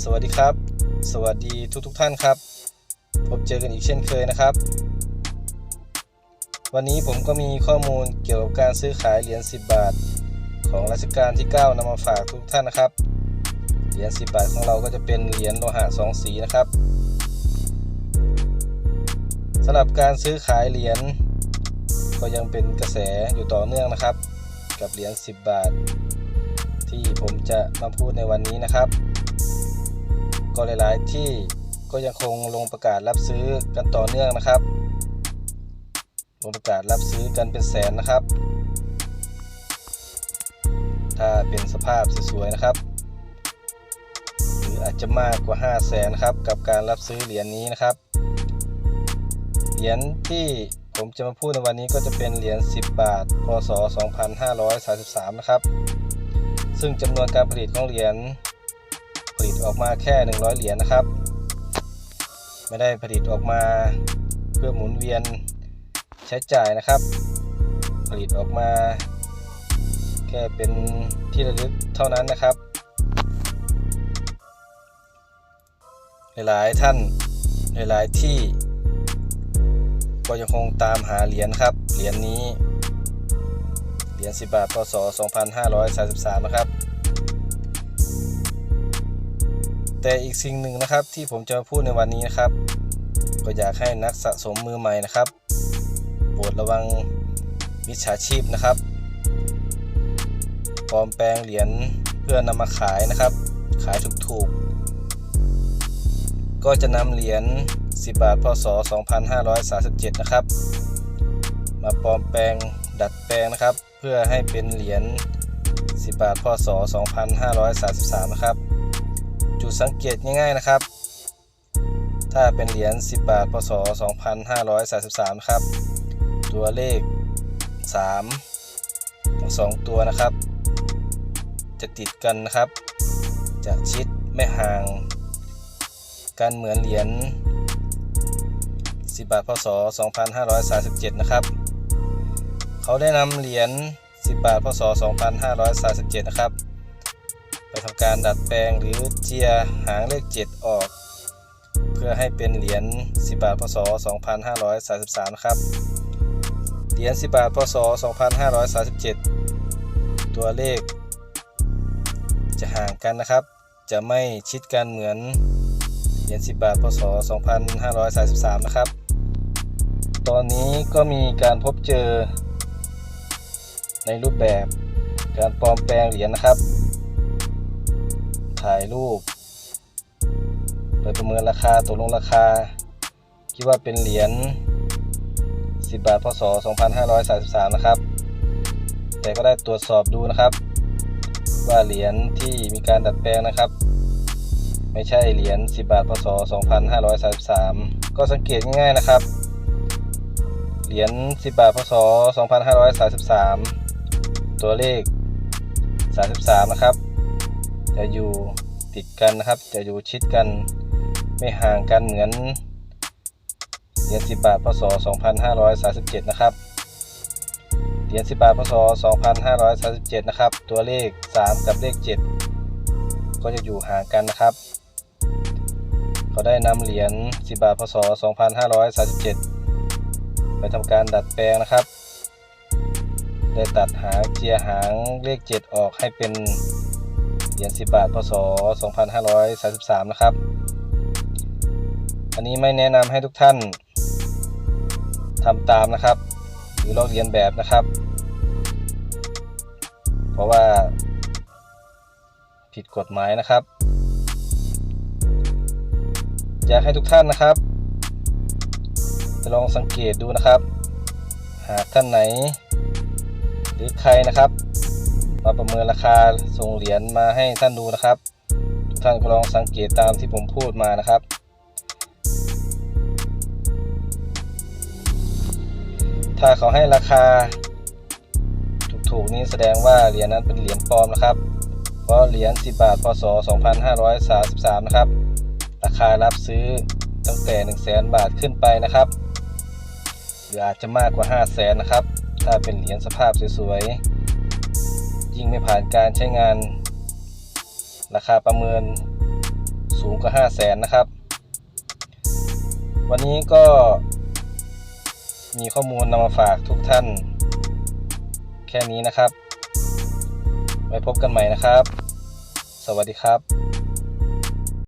สวัสดีครับ สวัสดีทุกทุกท่านครับ พบเจอกันอีกเช่นเคยนะครับ วันนี้ผมก็มีข้อมูลเกี่ยวกับการซื้อขายเหรียญ 10 บาท ของรัชกาลที่ 9นำมาฝากทุกท่านนะครับ เหรียญ 10 บาทของเราก็จะเป็นเหรียญโลหะ2สีนะครับสำหรับการซื้อขายเหรียญก็ยังเป็นกระแสอยู่ต่อเนื่องนะครับ กับเหรียญ 10 บาท ที่ผมจะมาพูดในวันนี้นะครับ ก็หลายๆ ที่ก็ยังคงลงประกาศรับซื้อกันต่อเนื่องนะครับ ลงประกาศรับซื้อกันเป็นแสนนะครับ ถ้าเป็นสภาพสวยๆนะครับ หรืออาจจะมากกว่า 5 0 0แสนครับกับการรับซื้อเหรียญนี้นะครับ เหรียญที่ผมจะมาพูดในวันนี้ก็จะเป็นเหรียญ 10 บาท พศ 2533 นะครับ ซึ่งจำนวนการผลิตของเหรียญ ลิตออกมาแค่ 100 เหรียญนะครับ ไม่ได้ผลิตออกมาเพื่อหมุนเวียนใช้จ่ายนะครับ ผลิตออกมา แค่เป็นที่ระลึกเท่านั้นนะครับ หลายๆท่านหลายๆที่ก็ยังคงตามหาเหรียญครับ เหรียญนี้ เหรียญ10 บาทพศ2533 นะครับ แต่อีกสิ่งหนึ่งนะครับที่ผมจะมาพูดในวันนี้นะครับ ก็อยากให้นักสะสมมือใหม่นะครับโปรดระวังมิจฉาชีพนะครับปลอมแปลงเหรียญเพื่อนำมาขายนะครับ ขายถูกๆ ก็จะนำเหรียญ 10 บาท พศ 2537 นะครับ มาปลอมแปลงดัดแปลงนะครับ เพื่อให้เป็นเหรียญ 10 บาท พศ 2533 นะครับ จุดสังเกตง่าย ๆ นะครับ ถ้าเป็นเหรียญ 10 บาท พศ 2533นะครับ ตัวเลข 3 ทั้งสองตัวนะครับ จะติดกันนะครับ จะชิดไม่ห่าง กันเหมือนเหรียญ 10 บาท พศ 2537 นะครับ เขาได้นำเหรียญ 10 บาท พศ 2537 นะครับ ไปทำการดัดแปลงหรือเจียหางเลข 7 ออก เพื่อให้เป็นเหรียญ 10 บาท พศ 2533นะครับ เหรียญ 10 บาท พศ 2537 ตัวเลข จะห่างกันนะครับ จะไม่ชิดกันเหมือนเหรียญ 10 บาท พศ 2533 นะครับ ตอนนี้ก็มีการพบเจอในรูปแบบการปลอมแปลงเหรียญนะครับ ถ่ายรูป ไปประเมินราคาตกลงราคา คิดว่าเป็นเหรียญ10 บาท พศ 2533 นะครับ แต่ก็ได้ตรวจสอบดูนะครับ ว่าเหรียญที่มีการดัดแปลงนะครับ ไม่ใช่เหรียญ10 บาท พศ 2533 ก็สังเกตง่ายๆนะครับ เหรียญ10 บาท พศ 2533 ตัวเลข 33 นะครับ จะอยู่ติดกันนะครับ จะอยู่ชิดกันไม่ห่างกันเหมือนเหรียญ10 บาทพศ 2537 นะครับเหรียญ10 บาทพศ 2537 นะครับ ตัวเลข 3 กับเลข 7 ก็จะอยู่ห่างกันนะครับเขาได้นำเหรียญ10 บาทพศ 2537 ไปทำการดัดแปลงนะครับ ได้ตัดหางเจียหางเลข 7 ออกให้เป็น เหรียญ10 บาท พศ 2533 นะครับ อันนี้ไม่แนะนำให้ทุกท่านทำตามนะครับ หรือลอกเรียนแบบนะครับ เพราะว่าผิดกฎหมายนะครับ อยากให้ทุกท่านนะครับลองสังเกตดูนะครับ หากท่านไหน หรือใครนะครับ มาประเมินราคาส่งเหรียญมาให้ท่านดูนะครับ ทุกท่านก็ลองสังเกตตามที่ผมพูดมานะครับ ถ้าเขาให้ราคา ถูกๆนี้แสดงว่าเหรียญนั้นเป็นเหรียญปลอมนะครับ เพราะเหรียญ 10 บาท พศ 2533 นะครับ ราคารับซื้อตั้งแต่ 1 0 0 0 0แบาทขึ้นไปนะครับ หรืออาจจะมากกว่า 5 0 0แสนนะครับ ถ้าเป็นเหรียญสภาพสวยๆ ยิ่งไม่ผ่านการใช้งาน ราคาประเมินสูงกว่า 5 0 0แสนนะครับ วันนี้ก็มีข้อมูลนำมาฝากทุกท่าน แค่นี้นะครับ ไว้พบกันใหม่นะครับ สวัสดีครับ